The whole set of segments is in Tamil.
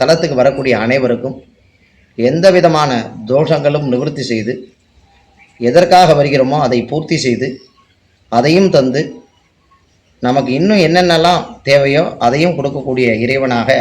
தலத்துக்கு வரக்கூடிய அனைவருக்கும் எந்த விதமான தோஷங்களும் நிவர்த்தி செய்து எதற்காக வருகிறோமோ அதை பூர்த்தி செய்து அதையும் தந்து நமக்கு இன்னும் என்னென்னலாம் தேவையோ அதையும் கொடுக்கக்கூடிய இறைவனாக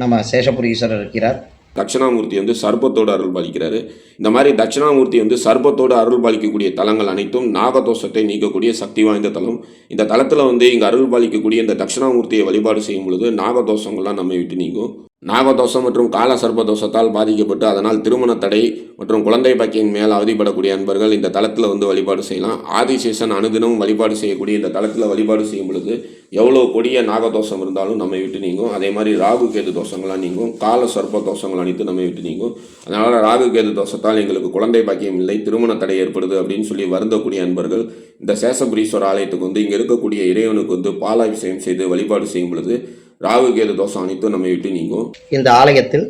நம்ம சேஷபுரீஸ்வரர் இருக்கிறார். தட்சிணாமூர்த்தி வந்து சர்ப்பத்தோடு அருள் பாலிக்கிறாரு. இந்த மாதிரி தட்சிணாமூர்த்தி வந்து சர்ப்பத்தோடு அருள் பாலிக்கக்கூடிய தலங்கள் அனைத்தும் நாகதோஷத்தை நீக்கக்கூடிய சக்தி வாய்ந்த தலம். இந்த தலத்தில் வந்து இங்கே அருள் பாலிக்கக்கூடிய இந்த தட்சிணாமூர்த்தியை வழிபாடு செய்யும் பொழுது நாகதோஷங்கள்லாம் நம்மை விட்டு நீங்கும். நாகதோஷம் மற்றும் கால சர்ப்ப தோஷத்தால் பாதிக்கப்பட்டு அதனால் திருமண தடை மற்றும் குழந்தை பாக்கியின் மேல் அவதிப்படக்கூடிய அன்பர்கள் இந்த தளத்தில் வந்து வழிபாடு செய்யலாம். ஆதிசேஷன் அனுதினமும் வழிபாடு செய்யக்கூடிய இந்த தளத்தில் வழிபாடு செய்யும் பொழுது எவ்வளோ கொடிய நாகதோஷம் இருந்தாலும் நம்மை விட்டு நீங்கும். அதே மாதிரி ராகு கேது தோஷங்களாக நீங்கும். கால சர்ப்ப தோஷங்கள் அனைத்து நம்மை விட்டு நீங்கும். அதனால் ராகு கேது தோஷத்தால் எங்களுக்கு குழந்தை பாக்கியம் இல்லை திருமண தடை ஏற்படுது அப்படின்னு சொல்லி வருந்தக்கூடிய அன்பர்கள் இந்த சேஷபுரீஸ்வரர் ஆலயத்துக்கு வந்து இங்கே இருக்கக்கூடிய இறைவனுக்கு வந்து பாலாபிஷேகம் செய்து வழிபாடு செய்யும் பொழுது ராகு கேது தோஷம் அனைத்தும் நம்மை விட்டு நீங்கும். இந்த ஆலயத்தில்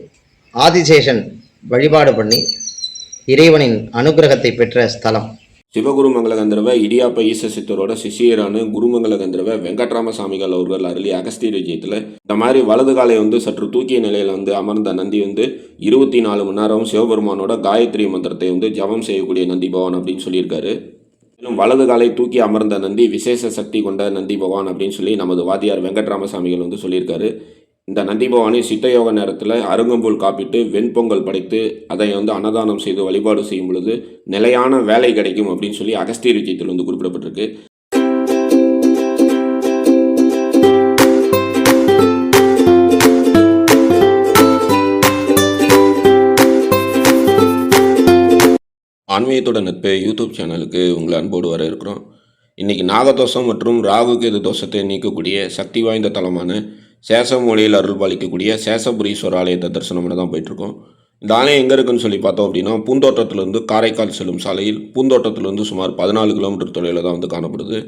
ஆதிசேஷன் வழிபாடு பண்ணி இறைவனின் அனுக்கிரகத்தை பெற்ற ஸ்தலம். சிவகுருமங்கல கந்தர்வ இடியாப்ப ஈச சித்தரோட சிஷியரான குருமங்கல கந்தர்வ வெங்கட்ராம சாமிகள் அவர்கள் அருளி அகஸ்திய விஜயத்தில் இந்த மாதிரி வலது காலை வந்து சற்று தூக்கிய நிலையில் வந்து அமர்ந்த நந்தி வந்து இருபத்தி நாலு மணி நேரம் சிவபெருமானோட காயத்ரி மந்திரத்தை வந்து ஜபம் செய்யக்கூடிய நந்தி பகவான் அப்படின்னு சொல்லியிருக்காரு. மேலும் வலது காலை தூக்கி அமர்ந்த நந்தி விசேஷ சக்தி கொண்ட நந்தி பகவான் அப்படின்னு சொல்லி நமது வாத்தியார் வெங்கட்ராமசாமிகள் வந்து சொல்லியிருக்காரு. இந்த நந்தி பவானி சித்தயோக நேரத்தில் அருங்கம்புல் காப்பிட்டு வெண்பொங்கல் படைத்து அதை வந்து அன்னதானம் செய்து வழிபாடு செய்யும் பொழுது நிலையான வேலை கிடைக்கும் அப்படின்னு சொல்லி அகஸ்தீர் விஜயத்தில் வந்து குறிப்பிடப்பட்டிருக்கு. ஆன்மீகத்தோட நட்பு யூடியூப் சேனலுக்கு உங்களை அன்போடு வர இருக்கிறோம் இன்றைக்கி நாகதோஷம் மற்றும் ராகு கேது தோஷத்தை நீக்கக்கூடிய சக்தி வாய்ந்த தலமான சேஷமொழியில் அருள் பாலிக்கக்கூடிய சேஷபுரீஸ்வர ஆலயத்தை தரிசனம் பண்ண தான் போயிட்டுருக்கோம். இந்த ஆலயம் எங்கே இருக்குன்னு சொல்லி பார்த்தோம் அப்படின்னா பூந்தோட்டத்திலிருந்து காரைக்கால் செல்லும் சாலையில் பூந்தோட்டத்திலிருந்து சுமார் பதினாலு கிலோமீட்டர் தொலைவில் தான் வந்து காணப்படுது.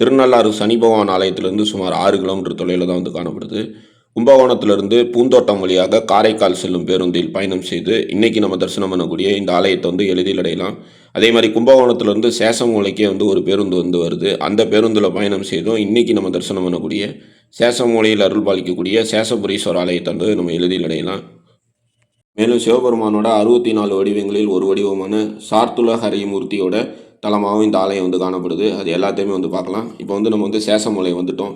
திருநள்ளாறு சனி பகவான் ஆலயத்திலிருந்து சுமார் ஆறு கிலோமீட்டர் தொலைவில் தான் வந்து காணப்படுது. கும்பகோணத்திலிருந்து பூந்தோட்டம் வழியாக காரைக்கால் செல்லும் பேருந்தில் பயணம் செய்து இன்னைக்கு நம்ம தரிசனம் பண்ணக்கூடிய இந்த ஆலயத்தை வந்து எளிதில் அடையலாம். அதே மாதிரி கும்பகோணத்திலிருந்து சேஷமூலைக்கே வந்து ஒரு பேருந்து வந்து வருது. அந்த பேருந்தில் பயணம் செய்தும் இன்னைக்கு நம்ம தரிசனம் பண்ணக்கூடிய சேஷமூலையில் அருள் பாலிக்கக்கூடிய சேஷபுரீஸ்வர ஆலயத்தை வந்து நம்ம எளிதில் அடையலாம். மேலும் சிவபெருமானோட அறுபத்தி நாலு வடிவங்களில் ஒரு வடிவமான சார்த்துல ஹரிமூர்த்தியோட தலமாகவும் இந்த ஆலயம் வந்து காணப்படுது. அது எல்லாத்தையுமே வந்து பார்க்கலாம். இப்போ வந்து நம்ம வந்து சேஷமலை வந்துட்டோம்.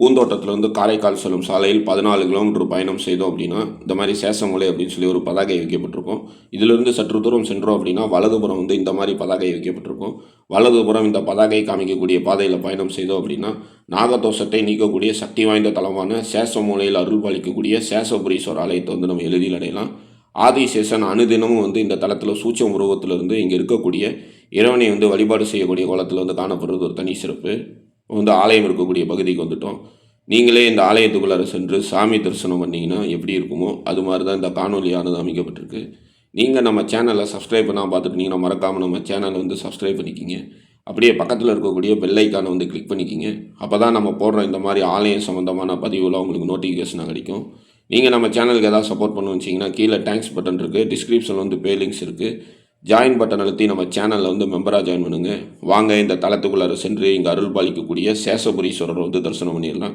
பூந்தோட்டத்திலேருந்து காரைக்கால் செல்லும் சாலையில் பதினாலு கிலோமீட்டர் பயணம் செய்தோம் அப்படின்னா இந்த மாதிரி சேசமலை அப்படின்னு சொல்லி ஒரு பதாகை வைக்கப்பட்டிருக்கும். இதிலிருந்து சற்று தூரம் சென்றோம் அப்படின்னா வலதுபுறம் வந்து இந்த மாதிரி பதாகை வைக்கப்பட்டிருக்கும். வலதுபுறம் இந்த பதாகை காமிக்கக்கூடிய பாதையில் பயணம் செய்தோம் அப்படின்னா நாகதோஷத்தை நீக்கக்கூடிய சக்தி வாய்ந்த தலமான சேஷமூலையில் அருள் பாலிக்கக்கூடிய சேஷபுரீஸ்வரர் ஆலயத்தை வந்து நம்ம எளிதில் அடையலாம். ஆதிசேஷன் அனுதினமும் வந்து இந்த தளத்தில் சூச்சம் உருவத்திலிருந்து இங்கே இருக்கக்கூடிய இறைவனை வந்து வழிபாடு செய்யக்கூடிய கோலத்தில் வந்து காணப்படுறது ஒரு தனி சிறப்பு. வந்து ஆலயம் இருக்கக்கூடிய பகுதிக்கு வந்துட்டோம். நீங்களே இந்த ஆலயத்துக்குள்ளார சென்று சாமி தரிசனம் பண்ணிங்கன்னா எப்படி இருக்குமோ அது மாதிரி தான் இந்த காணொலியானது அமைக்கப்பட்டிருக்கு. நீங்கள் நம்ம சேனலை சப்ஸ்கிரைப் பண்ணால் பார்த்துட்டீங்கன்னா மறக்காமல் நம்ம சேனலை வந்து சப்ஸ்கிரைப் பண்ணிக்கிங்க. அப்படியே பக்கத்தில் இருக்கக்கூடிய பெல்லைக்கானை வந்து கிளிக் பண்ணிக்கிங்க. அப்போ தான் நம்ம போடுற இந்த மாதிரி ஆலயம் சம்மந்தமான பதிவுலாம் உங்களுக்கு நோட்டிஃபிகேஷனாக கிடைக்கும். நீங்கள் நம்ம சேனலுக்கு எதாவது சப்போர்ட் பண்ண வச்சிங்கன்னா கீழே தேங்க்ஸ் பட்டன் இருக்குது டிஸ்கிரிப்ஷனில் வந்து பே லிங்க்ஸ் இருக்குது ஜாயின் பட்டன் அழுத்தி நம்ம சேனலில் வந்து மெம்பராக ஜாயின் பண்ணுங்கள் வாங்க இந்த தளத்துக்குள்ளார சென்று இங்கே அருள் பாலிக்கக்கூடிய சேஷபுரீஸ்வரர் வந்து தரிசனம் பண்ணிடலாம்.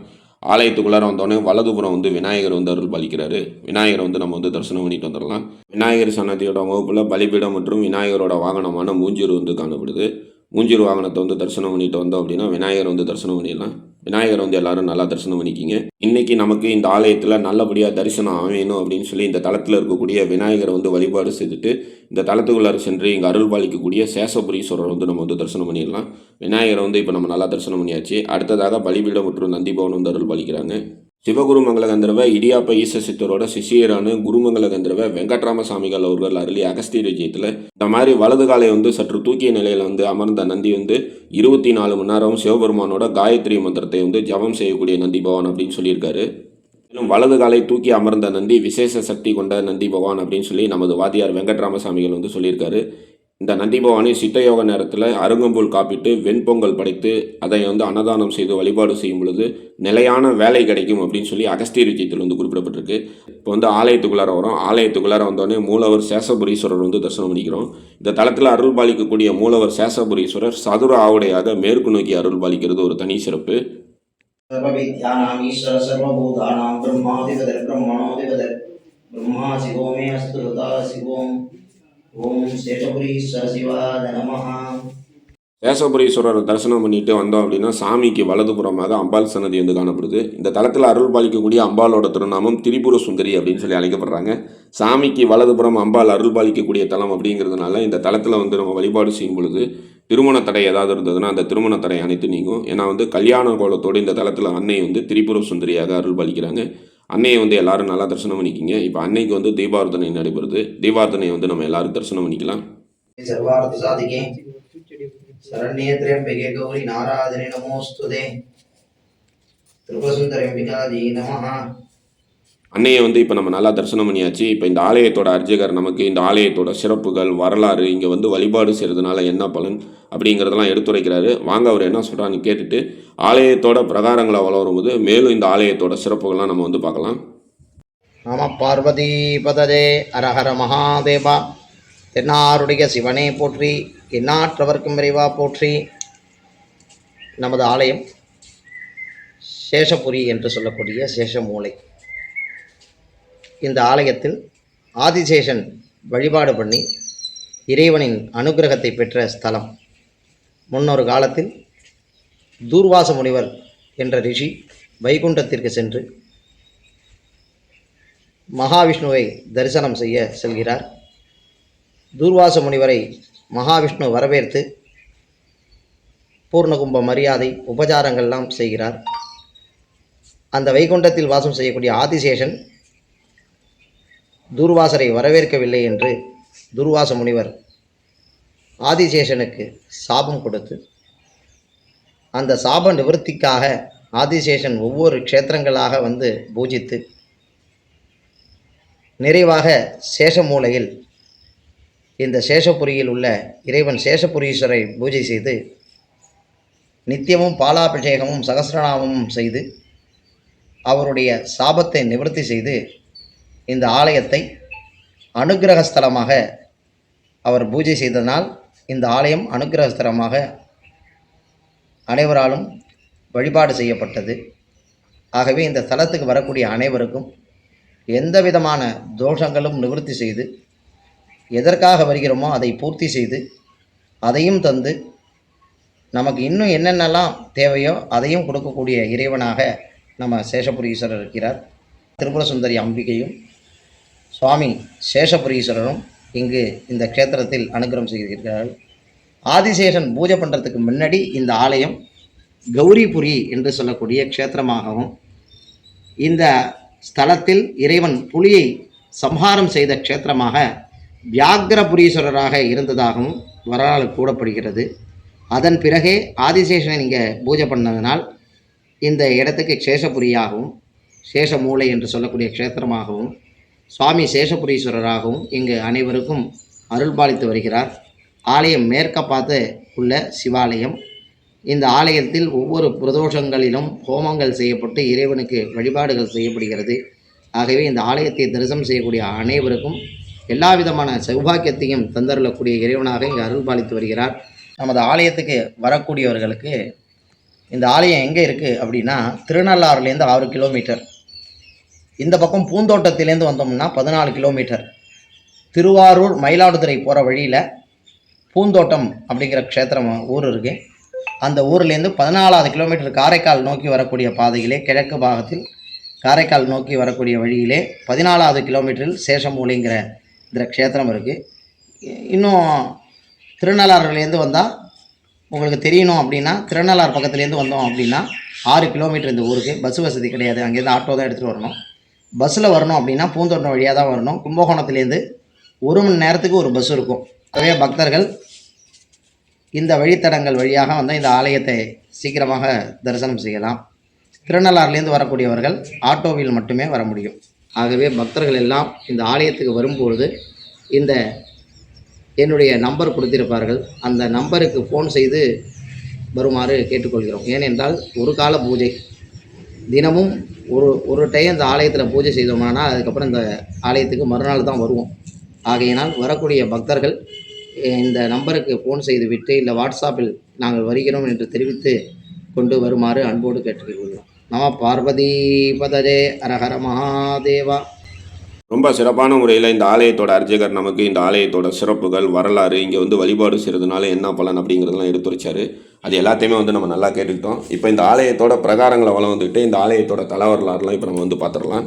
ஆலயத்துக்குள்ளார வந்தோடனே வலதுபுறம் வந்து விநாயகர் வந்து அருள் பாலிக்கிறாரு விநாயகரை வந்து நம்ம வந்து தரிசனம் பண்ணிட்டு வந்துடலாம். விநாயகர் சன்னதியோட வகுப்பில் பலிபீடம் மற்றும் விநாயகரோட வாகனமான மூஞ்சூர் வந்து காணப்படுது. மூஞ்சூர் வாகனத்தை வந்து தரிசனம் பண்ணிட்டு வந்தோம் அப்படின்னா விநாயகர் வந்து தரிசனம் பண்ணிடலாம். விநாயகர் வந்து எல்லாரும் நல்லா தரிசனம் பண்ணிக்கிங்க. இன்னைக்கு நமக்கு இந்த ஆலயத்தில் நல்லபடியாக தரிசனம் அமையணும் அப்படின்னு சொல்லி இந்த தளத்தில் இருக்கக்கூடிய விநாயகரை வந்து வழிபாடு செய்துட்டு இந்த தளத்துக்குள்ளார சென்று இங்கே அருள் பாலிக்கக்கூடிய சேஷபுரீஸ்வரர் வந்து நம்ம வந்து தரிசனம் பண்ணிடலாம். விநாயகரை வந்து இப்போ நம்ம நல்லா தரிசனம் பண்ணியாச்சு. அடுத்ததாக பலிபீடம் மற்றும் நந்திபவன் வந்து அருள் பாலிக்கிறாங்க சிவகுருமங்கல கந்தர்வ இடியாப்ப ஈச சித்தரோட சிஷியரான குருமங்கல கந்தர்வ வெங்கட்ராம சாமிகள் அவர்கள் அருளி அகஸ்திய விஜயத்தில் இந்த மாதிரி வலது காலை வந்து சற்று தூக்கிய நிலையில் வந்து அமர்ந்த நந்தி வந்து இருபத்தி நாலு மணி நேரம் சிவபெருமானோட காயத்ரி மந்திரத்தை வந்து ஜபம் செய்யக்கூடிய நந்தி பவான் அப்படின்னு சொல்லியிருக்காரு. மேலும் வலது காலை தூக்கி அமர்ந்த நந்தி விசேஷ சக்தி கொண்ட நந்தி பகவான் அப்படின்னு சொல்லி நமது வாத்தியார் வெங்கட்ராமசாமிகள் வந்து சொல்லியிருக்காரு. இந்த நந்தி நந்திபவானி சித்தயோக நேரத்தில் அருங்கம்புல் காப்பிட்டு வெண்பொங்கல் படைத்து அதை வந்து அன்னதானம் செய்து வழிபாடு செய்யும் பொழுது நிலையான வேலை கிடைக்கும் அப்படின்னு சொல்லி அகஸ்திய விஷயத்தில் வந்து குறிப்பிடப்பட்டிருக்கு. இப்போ வந்து ஆலயத்துக்குள்ளார வரும் ஆலயத்துக்குள்ளார வந்தோடனே மூலவர் சேசபுரீஸ்வரர் வந்து தரிசனம் பண்ணிக்கிறோம். இந்த தளத்தில் அருள் பாலிக்கக்கூடிய மூலவர் சேசபுரீஸ்வரர் சதுர ஆவுடையாக மேற்கு நோக்கி அருள் பாலிக்கிறது ஒரு தனி சிறப்பு. சர்வவித்யானாம் ஈஸ்வர சர்வபூதானாம் பிரம்மாதிபதர் பிரம்மணோதிபதர் பிரம்மா சிவோமே அஸ்து சிவோம். ஓம் சேஷபுரீஸ்வரர் தரிசனம் பண்ணிட்டு வந்தோம் அப்படின்னா சாமிக்கு வலதுபுறமாக அம்பாள் சன்னதி வந்து காணப்படுது. இந்த தளத்தில் அருள் பாலிக்கக்கூடிய அம்பாலோட திருநாமம் திரிபுர சுந்தரி அப்படின்னு சொல்லி அழைக்கப்படுறாங்க. சாமிக்கு வலதுபுறம் அம்பாள் அருள் பாலிக்கக்கூடிய தலம் அப்படிங்கிறதுனால இந்த தளத்தில் வந்து நம்ம வழிபாடு செய்யும் பொழுது திருமண தடை ஏதாவது இருந்ததுன்னா அந்த திருமண தடை அனைத்து நீங்கும். ஏன்னா வந்து கல்யாண கோலத்தோடு இந்த தளத்தில் அன்னை வந்து திரிபுர சுந்தரியாக அருள் பாலிக்கிறாங்க. அன்னையை வந்து எல்லாரும் நல்லா தரிசனம் பண்ணிக்கிங்க. இப்போ அன்னைக்கு வந்து தீபார்த்தனை நடைபெறுது தீபார்த்தனையை வந்து நம்ம எல்லாரும் தரிசனம் பண்ணிக்கலாம். சர்வார்த்த சாதிகே சரண்யே திரம்பிகே கௌரி நாராதனே நமோஸ்துதே திருபசுந்தரம்பிகாதி நமஹா. அன்னையை வந்து இப்போ நம்ம நல்லா தரிசனம் பண்ணியாச்சு. இப்போ இந்த ஆலயத்தோட அர்ஜகர் நமக்கு இந்த ஆலயத்தோட சிறப்புகள் வரலாறு இங்கே வந்து வழிபாடு செய்கிறதுனால என்ன பலன் அப்படிங்கிறதெல்லாம் எடுத்துரைக்கிறாரு. வாங்க அவர் என்ன சொல்கிறான்னு கேட்டுட்டு ஆலயத்தோட பிரகாரங்களை வளரும்போது மேலும் இந்த ஆலயத்தோட சிறப்புகள்லாம் நம்ம வந்து பார்க்கலாம். நம பார்வதி பததே அரஹர மகாதேவா. தென்னாருடைய சிவனே போற்றி எந்நாற்றவர்க்கும் விரைவா போற்றி. நமது ஆலயம் சேஷபுரி என்று சொல்லக்கூடிய சேஷமூலை. இந்த ஆலயத்தில் ஆதிசேஷன் வழிபாடு பண்ணி இறைவனின் அனுகிரகத்தை பெற்ற ஸ்தலம். முன்னொரு காலத்தில் தூர்வாச முனிவர் என்ற ரிஷி வைகுண்டத்திற்கு சென்று மகாவிஷ்ணுவை தரிசனம் செய்ய செல்கிறார். தூர்வாச முனிவரை மகாவிஷ்ணு வரவேற்று பூர்ணகும்ப மரியாதை உபச்சாரங்கள்லாம் செய்கிறார். அந்த வைகுண்டத்தில் வாசம் செய்யக்கூடிய ஆதிசேஷன் தூர்வாசரை வரவேற்கவில்லை என்று துர்வாச முனிவர் ஆதிசேஷனுக்கு சாபம் கொடுத்து அந்த சாப நிவர்த்திக்காக ஆதிசேஷன் ஒவ்வொரு க்ஷேத்திரங்களாக வந்து பூஜித்து நிறைவாக சேஷமூலையில் இந்த சேஷபுரியில் உள்ள இறைவன் சேஷபுரீஸ்வரை பூஜை செய்து நித்தியமும் பாலாபிஷேகமும் சகசிரநாமமும் செய்து அவருடைய சாபத்தை நிவர்த்தி செய்து இந்த ஆலயத்தை அனுகிரகஸ்தலமாக அவர் பூஜை செய்ததனால் இந்த ஆலயம் அனுகிரகஸ்தலமாக அனைவராலும் வழிபாடு செய்யப்பட்டது. ஆகவே இந்த ஸ்தலத்துக்கு வரக்கூடிய அனைவருக்கும் எந்த விதமான தோஷங்களும் நிவர்த்தி செய்து எதற்காக வருகிறோமோ அதை பூர்த்தி செய்து அதையும் தந்து நமக்கு இன்னும் என்னென்னலாம் தேவையோ அதையும் கொடுக்கக்கூடிய இறைவனாக நம்ம சேஷபுரீஸ்வரர் இருக்கிறார். திரிபுர சுந்தரி அம்பிகையும் சுவாமி சேஷபுரீஸ்வரரும் இங்கு இந்த க்ஷேத்திரத்தில் அனுகிரகம் செய்திருக்கிறார்கள். ஆதிசேஷன் பூஜை பண்ணுறதுக்கு முன்னாடி இந்த ஆலயம் கௌரிபுரி என்று சொல்லக்கூடிய க்ஷேத்திரமாகவும் இந்த ஸ்தலத்தில் இறைவன் புலியை சம்ஹாரம் செய்த க்ஷேத்திரமாக வியாகரபுரீஸ்வரராக இருந்ததாகவும் வரலாறு கூறப்படுகிறது. அதன் பிறகே ஆதிசேஷனை நீங்கள் பூஜை பண்ணதினால் இந்த இடத்துக்கு சேஷபுரியாகவும் சேஷமூலை என்று சொல்லக்கூடிய க்ஷேத்திரமாகவும் சுவாமி சேஷபுரீஸ்வரராகவும் இங்கு அனைவருக்கும் அருள்பாலித்து வருகிறார். ஆலயம் மேற்க பார்த்து உள்ள சிவாலயம். இந்த ஆலயத்தில் ஒவ்வொரு பிரதோஷங்களிலும் ஹோமங்கள் செய்யப்பட்டு இறைவனுக்கு வழிபாடுகள் செய்யப்படுகிறது. ஆகவே இந்த ஆலயத்தை தரிசனம் செய்யக்கூடிய அனைவருக்கும் எல்லா விதமான சௌபாக்கியத்தையும் தந்தருளக்கூடிய இறைவனாக இங்கு அருள்பாலித்து வருகிறார். நமது ஆலயத்துக்கு வரக்கூடியவர்களுக்கு இந்த ஆலயம் எங்கே இருக்குது அப்படின்னா திருநள்ளாறுலேருந்து ஆறு கிலோமீட்டர். இந்த பக்கம் பூந்தோட்டத்திலேருந்து வந்தோம்னா பதினாலு கிலோமீட்டர். திருவாரூர் மயிலாடுதுறை போகிற வழியில் பூந்தோட்டம் அப்படிங்கிற க்ஷேத்திரம் ஊர் இருக்குது அந்த ஊர்லேருந்து பதினாலாவது கிலோமீட்டர் காரைக்கால் நோக்கி வரக்கூடிய பாதையிலே கிழக்கு பாகத்தில் காரைக்கால் நோக்கி வரக்கூடிய வழியிலே பதினாலாவது கிலோமீட்டரில் சேஷமூலிங்கிற இந்த க்ஷேத்திரம் இருக்குது இன்னும் திருநள்ளாறுலேருந்து வந்தால் உங்களுக்கு தெரியணும் அப்படின்னா திருநள்ளாறு பக்கத்துலேருந்து வந்தோம் அப்படின்னா ஆறு கிலோமீட்டர் இந்த ஊருக்கு. பஸ் வசதி கிடையாது. அங்கேருந்து ஆட்டோ தான் எடுத்துகிட்டு வரணும். பஸ்ஸில் வரணும் அப்படின்னா பூந்தோட்டம் வழியாக தான் வரணும். கும்பகோணத்துலேருந்து ஒரு மணி நேரத்துக்கு ஒரு பஸ் இருக்கும். நிறைய பக்தர்கள் இந்த வழித்தடங்கள் வழியாக வந்து இந்த ஆலயத்தை சீக்கிரமாக தரிசனம் செய்யலாம். திருநள்ளாறுலேருந்து வரக்கூடியவர்கள் ஆட்டோவில் மட்டுமே வர முடியும். ஆகவே பக்தர்கள் எல்லாம் இந்த ஆலயத்துக்கு வரும்பொழுது இந்த என்னுடைய நம்பர் கொடுத்திருப்பார்கள். அந்த நம்பருக்கு ஃபோன் செய்து வருமாறு கேட்டுக்கொள்கிறோம். ஏனென்றால் ஒரு கால பூஜை. தினமும் ஒரு ஒரு டைம் இந்த ஆலயத்தில் பூஜை செய்தோம்னா அதுக்கப்புறம் இந்த ஆலயத்துக்கு மறுநாள் தான் வருவோம். ஆகையினால் வரக்கூடிய பக்தர்கள் இந்த நம்பருக்கு ஃபோன் செய்து விட்டு இல்லை வாட்ஸ்அப்பில் நாங்கள் வருகிறோம் என்று தெரிவித்து கொண்டு வருமாறு அன்போடு கேட்டுக்கொள்கிறோம். நம பார்வதி பதஜே அரஹர மகாதேவா. ரொம்ப சிறப்பான முறையில் இந்த ஆலயத்தோட அர்ச்சகர் நமக்கு இந்த ஆலயத்தோட சிறப்புகள் வரலாறு இங்கே வந்து வழிபாடு செய்கிறதுனால என்ன பலன் அப்படிங்கிறதெல்லாம் எடுத்துரைச்சாரு. அது எல்லாத்தையுமே வந்து நம்ம நல்லா கேட்டுக்கிட்டோம். இப்போ இந்த ஆலயத்தோட பிரகாரங்களை வளம் வந்துட்டு இந்த ஆலயத்தோட தல வரலாறுலாம் இப்போ நம்ம வந்து பார்த்துடலாம்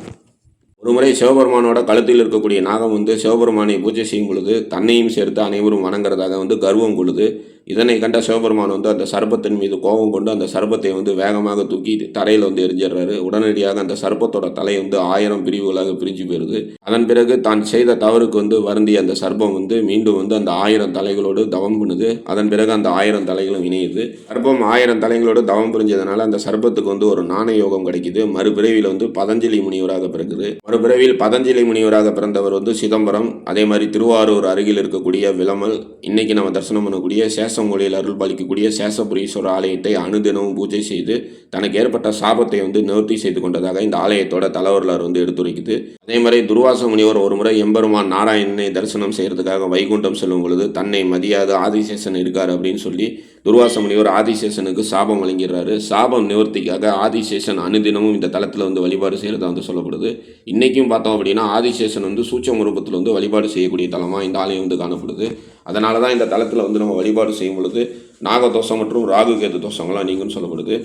ஒரு முறை சிவபெருமானோட கழுத்தில் இருக்கக்கூடிய நாகம் வந்து சிவபெருமானை பூஜை செய்யும் பொழுது தன்னையும் சேர்த்து அனைவரும் வணங்குறதாக வந்து கர்வம் கொள்ளுது. இதனை கண்ட சிவபெருமான் வந்து அந்த சர்ப்பத்தின் மீது கோபம் கொண்டு அந்த சர்ப்பத்தை வந்து வேகமாக தூக்கி தரையில் வந்து எரிஞ்சிடுறாரு. உடனடியாக அந்த சர்ப்பத்தோட தலை வந்து ஆயிரம் பிரிவுகளாக பிரிஞ்சு போயிருது. அதன் பிறகு தான் செய்த தவறுக்கு வந்து வருந்திய அந்த சர்ப்பம் வந்து மீண்டும் வந்து அந்த ஆயிரம் தலைகளோடு தவம் பண்ணுது. அதன் பிறகு அந்த ஆயிரம் தலைகளும் இணையுது. சர்ப்பம் ஆயிரம் தலைகளோடு தவம் புரிஞ்சதுனால அந்த சர்ப்பத்துக்கு வந்து ஒரு நாண யோகம் கிடைக்குது. மறுபிறவியில் வந்து பதஞ்சலி முனிவராக பிறகுது மறுபிறவியில் பதஞ்சலி முனிவராக பிறந்தவர் வந்து சிதம்பரம். அதே மாதிரி திருவாரூர் அருகில் இருக்கக்கூடிய விளமல் இன்னைக்கு நம்ம தரிசனம் பண்ணக்கூடிய சேஷமொழியில் அருள் பாலிக்கக்கூடிய சேஷபுரீஸ்வரர் ஆலயத்தை அனுதினமும் பூஜை செய்து தனக்கு ஏற்பட்ட சாபத்தை வந்து நிவர்த்தி செய்து கொண்டதாக இந்த ஆலயத்தோட தலைவர்களார் வந்து எடுத்துரைக்குது. அதே மாதிரி துர்வாச முனிவர் ஒரு முறை எம்பெருமான் நாராயணனை தரிசனம் செய்கிறதுக்காக வைகுண்டம் செல்லும் பொழுது தன்னை மதியாத ஆதிசேஷன் இருக்கார் அப்படின்னு சொல்லி துர்வாச முனிவர் ஆதிசேஷனுக்கு சாபம் வழங்கிடுறாரு. சாபம் நிவர்த்திக்காக ஆதிசேஷன் அனுதினமும் இந்த தளத்தில் வந்து வழிபாடு செய்கிறதா வந்து சொல்லப்படுது. இன்றைக்கும் பார்த்தோம் அப்படின்னா ஆதிசேஷன் வந்து சூட்சம் ரூபத்தில் வந்து வழிபாடு செய்யக்கூடிய தலமாக இந்த ஆலயம் வந்து காணப்படுது. அதனால தான் இந்த தளத்தில் வந்து நம்ம வழிபாடு செய்யும் பொழுது நாகதோஷம் மற்றும் ராகு கேது தோஷங்கள்லாம் நீங்கும்னு சொல்லப்படுது.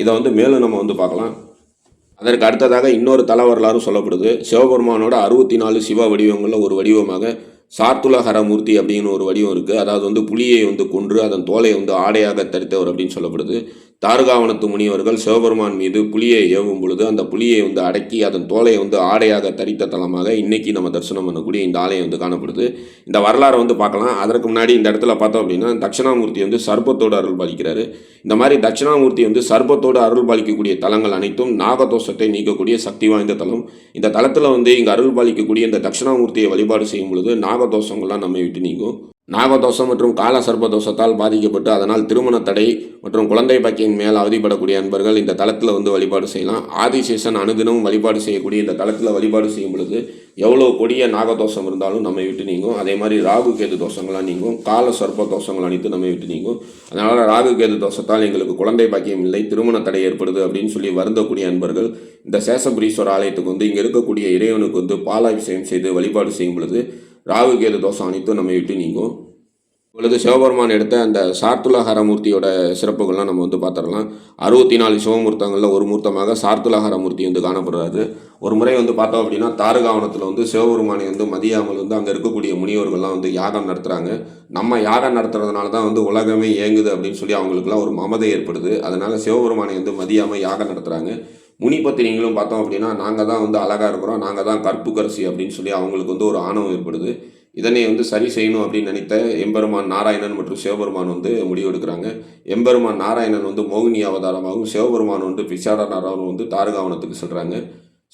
இதை வந்து மேலும் நம்ம வந்து பார்க்கலாம். அதற்கு அடுத்ததாக இன்னொரு தல வரலாறு சொல்லப்படுது. சிவபெருமானோட அறுபத்தி நாலு சிவ வடிவங்களில் ஒரு வடிவமாக சார்த்துலஹரமூர்த்தி அப்படின்னு ஒரு வடிவம் இருக்குது அதாவது வந்து புலியை வந்து கொன்று அதன் தோலை வந்து ஆடையாக தரித்தவர் அப்படின்னு சொல்லப்படுது. தாரகாவனத்து முனிவர்கள் சிவபெருமான் மீது புலியை ஏவும் பொழுது அந்த புலியை வந்து அடக்கி அதன் தோலை வந்து ஆடையாக தரித்த தலமாக இன்னைக்கு நம்ம தரிசனம் பண்ணக்கூடிய இந்த ஆலயம் வந்து காணப்படுது. இந்த வரலாறை வந்து பார்க்கலாம். அதற்கு முன்னாடி இந்த இடத்துல பார்த்தோம் அப்படின்னா தட்சிணாமூர்த்தி வந்து சர்ப்பத்தோடு அருள் பாலிக்கிறாரு. இந்த மாதிரி தட்சிணாமூர்த்தி வந்து சர்ப்பத்தோடு அருள் பாலிக்கக்கூடிய தலங்கள் அனைத்தும் நாகதோஷத்தை நீக்கக்கூடிய சக்தி வாய்ந்த தலம். இந்த தலத்தில் வந்து இங்கே அருள் பாலிக்கக்கூடிய இந்த தட்சிணாமூர்த்தியை வழிபாடு செய்யும் பொழுது நாகதோஷங்கள்லாம் நம்மை விட்டு நீங்கும். நாகதோஷம் மற்றும் கால சர்ப்பதோஷத்தால் பாதிக்கப்பட்டு அதனால் திருமண தடை மற்றும் குழந்தை பாக்கியின் மேல் அவதிப்படக்கூடிய அன்பர்கள் இந்த தளத்தில் வந்து வழிபாடு செய்யலாம். ஆதிசேஷன் அனுதினமும் வழிபாடு செய்யக்கூடிய இந்த தளத்தில் வழிபாடு செய்யும் பொழுது எவ்வளோ கொடிய நாகதோஷம் இருந்தாலும் நம்மை விட்டு நீங்கும். அதே மாதிரி ராகு கேது தோஷங்களாக நீங்கும். கால சர்ப்ப தோஷங்கள் அனைத்து நம்மை விட்டு நீங்கும். அதனால் ராகு கேது தோஷத்தால் எங்களுக்கு குழந்தை பாக்கியம் இல்லை திருமண தடை ஏற்படுது அப்படின்னு சொல்லி வருந்தக்கூடிய அன்பர்கள் இந்த சேஷபுரீஸ்வரர் ஆலயத்துக்கு வந்து இங்கே இருக்கக்கூடிய இறைவனுக்கு வந்து பாலாபிஷேகம் செய்து வழிபாடு செய்யும் பொழுது ராகு கேது தோஷம் அனைத்தும் நம்ம விட்டு நீங்கும். இப்பொழுது சிவபெருமான் எடுத்த அந்த சார்த்துலஹரமூர்த்தியோட சிறப்புகள்லாம் நம்ம வந்து பார்த்துடலாம். அறுபத்தி நாலு சிவமூர்த்தங்களில் ஒரு மூர்த்தமாக சார்த்துலஹரமூர்த்தி வந்து காணப்படுறாரு. ஒரு முறை வந்து பார்த்தோம் அப்படின்னா தாரகாவனத்தில் வந்து சிவபெருமானை வந்து மதியாமல் வந்து அங்கே இருக்கக்கூடிய முனிவர்கள்லாம் வந்து யாகம் நடத்துகிறாங்க நம்ம யாகம் நடத்துறதுனால தான் வந்து உலகமே இயங்குது அப்படின்னு சொல்லி அவங்களுக்குலாம் ஒரு மமதை ஏற்படுது. அதனால் சிவபெருமானை வந்து மதியாமல் யாகம் நடத்துகிறாங்க முனிபத்தினிங்களும் பார்த்தோம் அப்படின்னா நாங்கள் தான் வந்து அழகாக இருக்கிறோம் நாங்கள் தான் கற்புக்கரசி அப்படின்னு சொல்லி அவங்களுக்கு வந்து ஒரு ஆணவம் ஏற்படுது. இதனை வந்து சரி செய்யணும் அப்படின்னு நினைத்த எம்பெருமான் நாராயணன் மற்றும் சிவபெருமான் வந்து முடிவெடுக்கிறாங்க. எம்பெருமான் நாராயணன் வந்து மோகினி அவதாரமாகவும் சிவபெருமான் வந்து பிச்சாரனாராவும் வந்து தாரகாவனத்துக்கு செல்கிறாங்க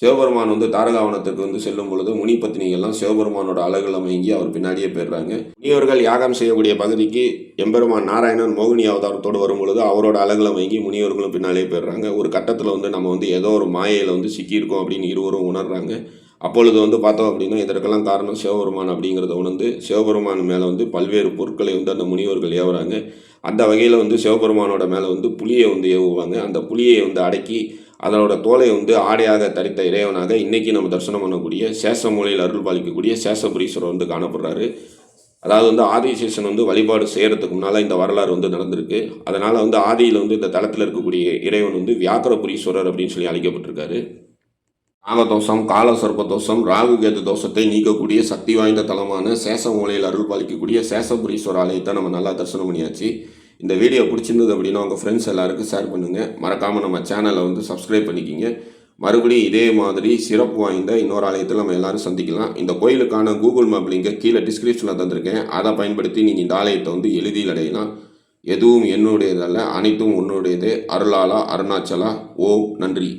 சிவபெருமான் வந்து தாரகாவனத்துக்கு வந்து செல்லும் பொழுது முனி பத்தினிகள்லாம் சிவபெருமானோட அழகுல அமைங்கி அவர் பின்னாடியே போயிடுறாங்க. முனிவர்கள் யாகம் செய்யக்கூடிய பகுதிக்கு எம்பெருமான் நாராயணன் மோகினி அவதாரத்தோடு வரும் பொழுது அவரோட அழகுல மயங்கி முனிவர்களும் பின்னாலே போயிடுறாங்க. ஒரு கட்டத்தில் வந்து நம்ம வந்து ஏதோ ஒரு மாயையில் வந்து சிக்கியிருக்கோம் அப்படின்னு இருவரும் உணர்றாங்க. அப்பொழுது வந்து பார்த்தோம் அப்படின்னா இதற்கெல்லாம் காரணம் சிவபெருமான் அப்படிங்கிறத உணர்ந்து சிவபெருமான் மேலே வந்து பல்வேறு பொருட்களை வந்து அந்த முனிவர்கள் ஏவுறாங்க. அந்த வகையில் வந்து சிவபெருமானோட மேலே வந்து புலியை வந்து ஏவுவாங்க. அந்த புலியை வந்து அடக்கி அதனோட தோலை வந்து ஆடையாக தரித்த இறைவனாக இன்றைக்கி நம்ம தரிசனம் பண்ணக்கூடிய சேஷமூலையில் அருள் பாலிக்கக்கூடிய சேஷபுரீஸ்வரர் வந்து காணப்படுறாரு. அதாவது வந்து ஆதிசேஷன் வந்து வழிபாடு செய்கிறதுக்கு முன்னால் இந்த வரலாறு வந்து நடந்திருக்கு. அதனால் வந்து ஆதியில் வந்து இந்த தளத்தில் இருக்கக்கூடிய இறைவன் வந்து வியாக்கரபுரீஸ்வரர் அப்படின்னு சொல்லி அழைக்கப்பட்டிருக்காரு. நாகதோஷம் கால சர்ப்பதோஷம் ராகு கேது தோஷத்தை நீக்கக்கூடிய சக்தி வாய்ந்த தலமான சேஷ மூலையில் அருள் பாலிக்கக்கூடிய சேஷபுரீஸ்வரர் ஆலயத்தை நம்ம நல்லா தரிசனம் பண்ணியாச்சு. இந்த வீடியோ பிடிச்சிருந்தது அப்படின்னா உங்கள் ஃப்ரெண்ட்ஸ் எல்லாருக்கும் ஷேர் பண்ணுங்கள் மறக்காமல் நம்ம சேனலை வந்து சப்ஸ்கிரைப் பண்ணிக்கிங்க. மறுபடியும் இதே மாதிரி சிறப்பு வாய்ந்த இன்னொரு ஆலயத்தில் நம்ம எல்லாரும் சந்திக்கலாம். இந்த கோயிலுக்கான கூகுள் மேப் லிங்கை கீழே டிஸ்கிரிப்ஷனில் தந்திருக்கேன். அதை பயன்படுத்தி நீங்கள் இந்த ஆலயத்தை வந்து எளிதில் அடையலாம். எதுவும் என்னுடையதல்ல அனைத்தும் உன்னுடையது. அருளாலா அருணாச்சலா ஓம் நன்றி.